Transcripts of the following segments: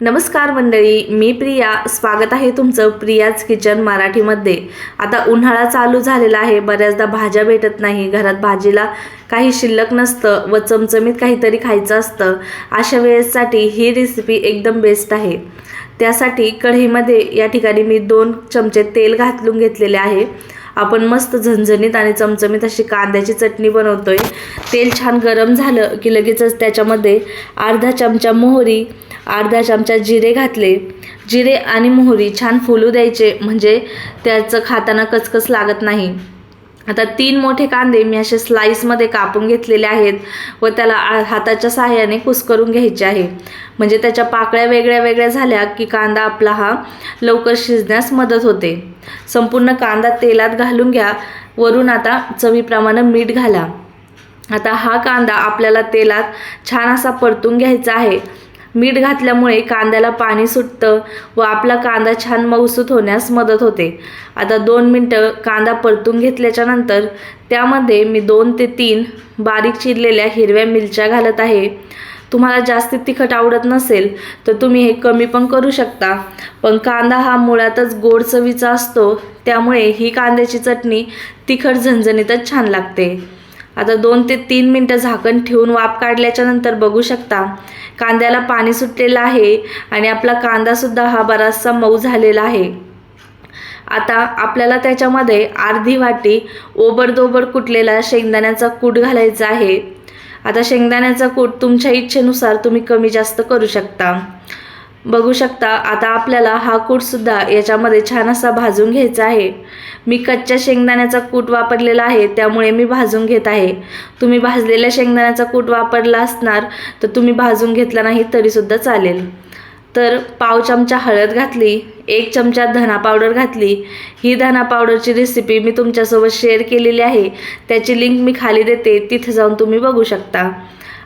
नमस्कार मंडळी मी प्रिया. स्वागत आहे तुमचं प्रियाज किचन मराठीमध्ये. आता उन्हाळा चालू झालेला आहे. बऱ्याचदा भाज्या भेटत नाही. घरात भाजीला काही शिल्लक नसतं व चमचमीत काहीतरी खायचं असतं. अशा वेळेसाठी ही रेसिपी एकदम बेस्ट आहे. त्यासाठी कढईमध्ये या ठिकाणी मी दोन चमचे तेल घातलून घेतलेले आहे. आपण मस्त झणझणीत आणि चमचमीत अशी कांद्याची चटणी बनवतोय. तेल छान गरम झालं की लगेचच त्याच्यामध्ये अर्धा चमचा मोहरी अर्धा चमचा जिरे घातले. जिरे आणि मोहरी छान फुलू द्यायचे म्हणजे त्याचं खाताना कचकच लागत नाही. आता तीन मोठे कांदे मी असे स्लाईसमध्ये कापून घेतलेले आहेत व त्याला आ- हाताच्या सहाय्याने कुस्करून घ्यायचे आहे. म्हणजे त्याच्या पाकळ्या वेगळ्या वेगळ्या झाल्या की कांदा आपला हा लवकर शिजण्यास मदत होते. संपूर्ण कांदा तेलात घालून घ्या. वरून आता चवीप्रमाणे मीठ घाला. आता हा कांदा आपल्याला तेलात छान असा परतून घ्यायचा आहे. मीठ घातल्यामुळे कांद्याला पाणी सुटतं व आपला कांदा छान मऊसूत होण्यास मदत होते. आता दोन मिनटं कांदा परतून घेतल्याच्या नंतर त्यामध्ये मी दोन ते तीन बारीक चिरलेल्या हिरव्या मिरच्या घालत आहे. तुम्हाला जास्त तिखट आवडत नसेल तर तुम्ही हे कमी पण करू शकता. पण कांदा हा मुळातच गोड चवीचा असतो त्यामुळे ही कांद्याची चटणी तिखट झणझणीतच छान लागते. आता दोन ते तीन मिनटं झाकण ठेवून वाफ काढल्याच्या नंतर बघू शकता. कांद्याला पाणी सुटलेलं आहे आणि आपला कांदासुद्धा हा बराचसा मऊ झालेला आहे. आता आपल्याला त्याच्यामध्ये अर्धी वाटी ओबडदोबड कुटलेला शेंगदाण्याचा कूट घालायचा आहे. आता शेंगदाण्याचा कूट तुमच्या इच्छेनुसार तुम्ही कमी जास्त करू शकता. बघू शकता आता आपल्याला हा कूटसुद्धा याच्यामध्ये छान असा भाजून घ्यायचा आहे. मी कच्च्या शेंगदाण्याचा कूट वापरलेला आहे त्यामुळे मी भाजून घेत आहे. तुम्ही भाजलेल्या शेंगदाण्याचा कूट वापरला असणार तर तुम्ही भाजून घेतला नाही तरीसुद्धा चालेल. तर पाव चमचा हळद घातली एक चमचा धना पावडर घातली. ही धना पावडरची रेसिपी मी तुमच्यासोबत शेअर केलेली आहे. त्याची लिंक मी खाली देते तिथे जाऊन तुम्ही बघू शकता.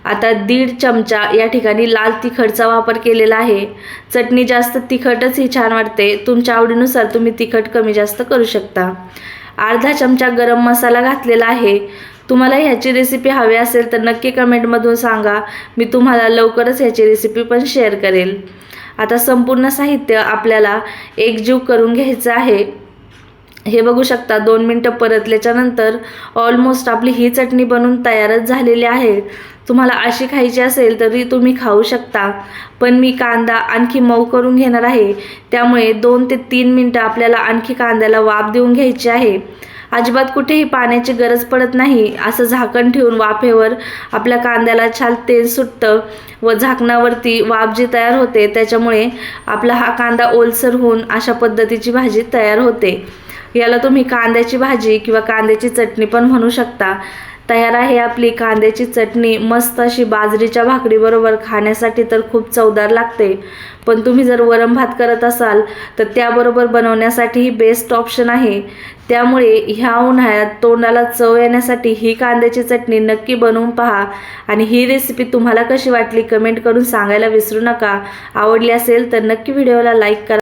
आता दीड चमचा या ठिकाणी लाल तिखटचा वापर केलेला आहे. चटणी जास्त तिखटच ही छान वाटते. तुमच्या आवडीनुसार तुम्ही तिखट कमी जास्त करू शकता. अर्धा चमचा गरम मसाला घातलेला आहे. तुम्हाला ह्याची रेसिपी हवी असेल तर नक्की कमेंटमधून सांगा. मी तुम्हाला लवकरच ह्याची रेसिपी पण शेअर करेल. आता संपूर्ण साहित्य आपल्याला एकजीव करून घ्यायचं आहे. हे बघू शकता दोन मिनटं परतल्याच्यानंतर ऑलमोस्ट आपली ही चटणी बनून तयारच झालेली आहे. तुम्हाला अशी खायची असेल तरी तुम्ही खाऊ शकता. पण मी कांदा आणखी मऊ करून घेणार आहे. त्यामुळे दोन ते तीन मिनटं आपल्याला आणखी कांद्याला वाफ देऊन घ्यायची आहे. अजिबात कुठेही पाण्याची गरज पडत नाही. असं झाकण ठेवून वाफेवर आपल्या कांद्याला छान तेल सुटतं व झाकणावरती वाफ जी तयार होते त्याच्यामुळे आपला हा कांदा ओलसर होऊन अशा पद्धतीची भाजी तयार होते. याला तुम्ही कांद्याची भाजी किंवा कांद्याची चटणी पण म्हणू शकता. तयार आहे आपली कांद्याची चटणी. मस्त अशी बाजरीच्या भाकरीबरोबर खाण्यासाठी तर खूप चवदार लागते. पण तुम्ही जर वरण भात करत असाल तर त्याबरोबर बनवण्यासाठी ही बेस्ट ऑप्शन आहे. त्यामुळे ह्या उन्हाळ्यात तोंडाला चव येण्यासाठी ही कांद्याची चटणी नक्की बनवून पहा. आणि ही रेसिपी तुम्हाला कशी वाटली कमेंट करून सांगायला विसरू नका. आवडली असेल तर नक्की व्हिडिओला लाईक करा.